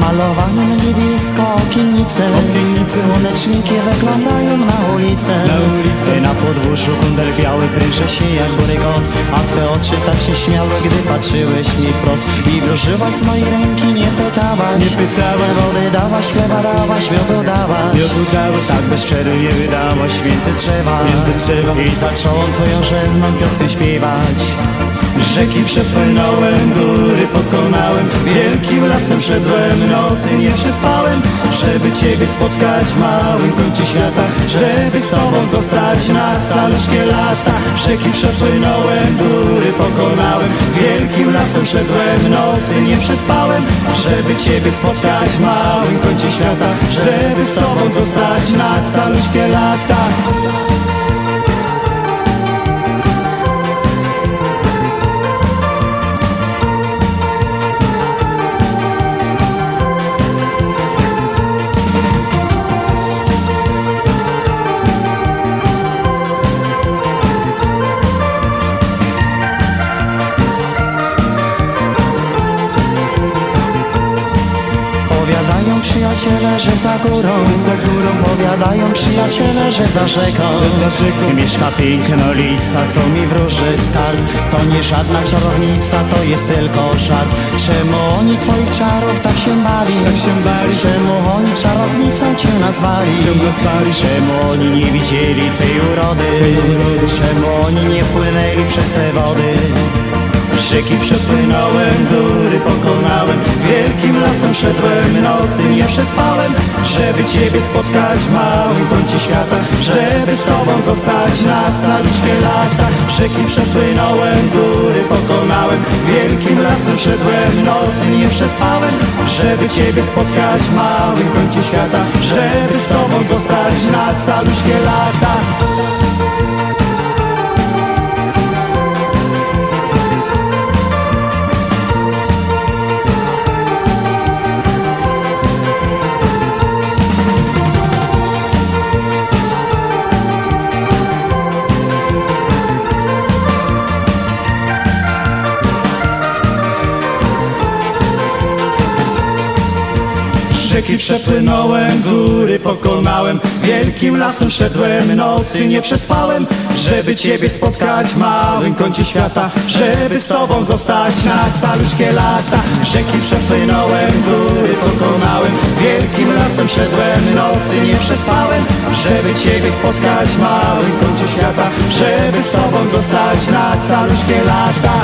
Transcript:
Malowane niebiesko okiennice Słoneczniki wyglądają na ulicę. Na ulicę. Na podwórzu kundel biały pręże się jak borygot A twe oczy tak się śmiały, gdy patrzyłeś mi wprost. I wróżyłaś z mojej ręki, nie pytałaś. Nie pytałaś. Wody dałaś, chleba dałaś, miodu dałaś Miodu dałaś. Tak bez przerwy nie wydałaś więcej trzeba Więcej trzeba. I zacząłem twoją żenną pioskę śpiewać Rzeki przepłynąłem, góry pokonałem Wielkim lasem szedłem, nocy nie przespałem. Żeby Ciebie spotkać w małym kącie świata Żeby z Tobą zostać na staluszkie lata. Rzeki przepłynąłem, góry pokonałem Wielkim lasem szedłem, nocy nie przespałem. Żeby Ciebie spotkać w małym kącie świata Żeby z Tobą zostać na staluszkie lata Powiadają przyjaciele, że za górą Za górą Powiadają przyjaciele, że za rzeką Za rzeką. Mieszka piękna lica, co mi wróży skarb To nie żadna czarownica, to jest tylko żart Czemu oni twoich czarów tak się bali? Tak się bali. Czemu oni czarownicą cię nazwali? Cię nazwali. Czemu oni nie widzieli urody? urody. Czemu oni nie płynęli przez te wody? Rzeki przepłynąłem, góry pokonałem Wielkim lasem szedłem, nocy nie przespałem Żeby Ciebie spotkać w małym kącie świata Żeby z Tobą zostać na staruszkie lata. Rzeki przepłynąłem, góry pokonałem Wielkim lasem szedłem, nocy nie przespałem Żeby Ciebie spotkać w małym kącie świata Żeby z Tobą zostać na staruszkie lata Rzeki przepłynąłem, góry pokonałem. Wielkim lasem szedłem, nocy nie przespałem. Żeby Ciebie spotkać w małym kącie świata. Żeby z Tobą zostać na staruszkie lata. Rzeki przepłynąłem, góry pokonałem. Wielkim lasem szedłem, nocy nie przespałem. Żeby Ciebie spotkać w małym kącie świata. Żeby z Tobą zostać na staruszkie lata